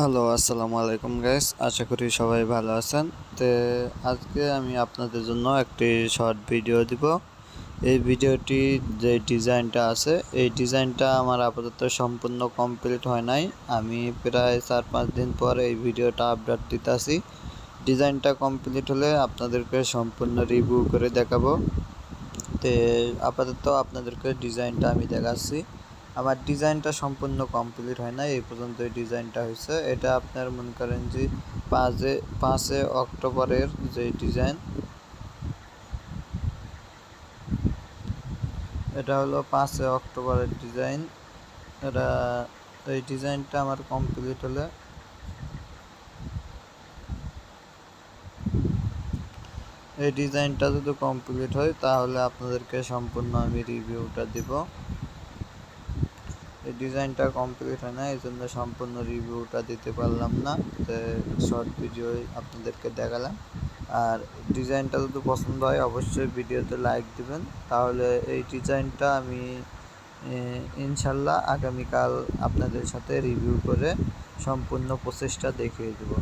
Hello আসসালামু আলাইকুম guys আশা করি সবাই ভালো আছেন। তো, আজকে আমি আপনাদের জন্য একটি শর্ট ভিডিও দিব। এই ভিডিওটি যে ডিজাইনটা আছে, এই ডিজাইনটা আমার আপাতত সম্পূর্ণ কমপ্লিট হয় নাই। আমি প্রায় চার পাঁচ দিন পর এই ভিডিওটা আপডেট দিতেছি। ডিজাইনটা কমপ্লিট হলে আপনাদেরকে সম্পূর্ণ রিভিউ করে দেখাবো। তো, আপাতত আপনাদেরকে ডিজাইনটা আমি দেখাচ্ছি। আমার ডিজাইনটা সম্পূর্ণ কমপ্লিট হয় না এই পর্যন্ত এই ডিজাইনটা হয়েছে। এটা আপনার মনে করেন যে পাঁচে পাঁচে অক্টোবরের যে ডিজাইন, এটা হলো পাঁচে অক্টোবরের ডিজাইন। এটা, এই ডিজাইনটা আমার কমপ্লিট হলে এই ডিজাইনটা যদি কমপ্লিট হয়, তাহলে আপনাদেরকে সম্পূর্ণ আমি রিভিউটা দিব। এই ডিজাইনটা কমপ্লিট হয় না, এই জন্য সম্পূর্ণ রিভিউটা দিতে পারলাম না। শর্ট ভিডিও আপনাদেরকে দেখালাম। আর ডিজাইনটা যদি পছন্দ হয়, অবশ্যই ভিডিওতে লাইক দিবেন। তাহলে এই ডিজাইনটা আমি ইনশাল্লাহ আগামীকাল আপনাদের সাথে রিভিউ করে সম্পূর্ণ প্রচেষ্টা দেখিয়ে দেব।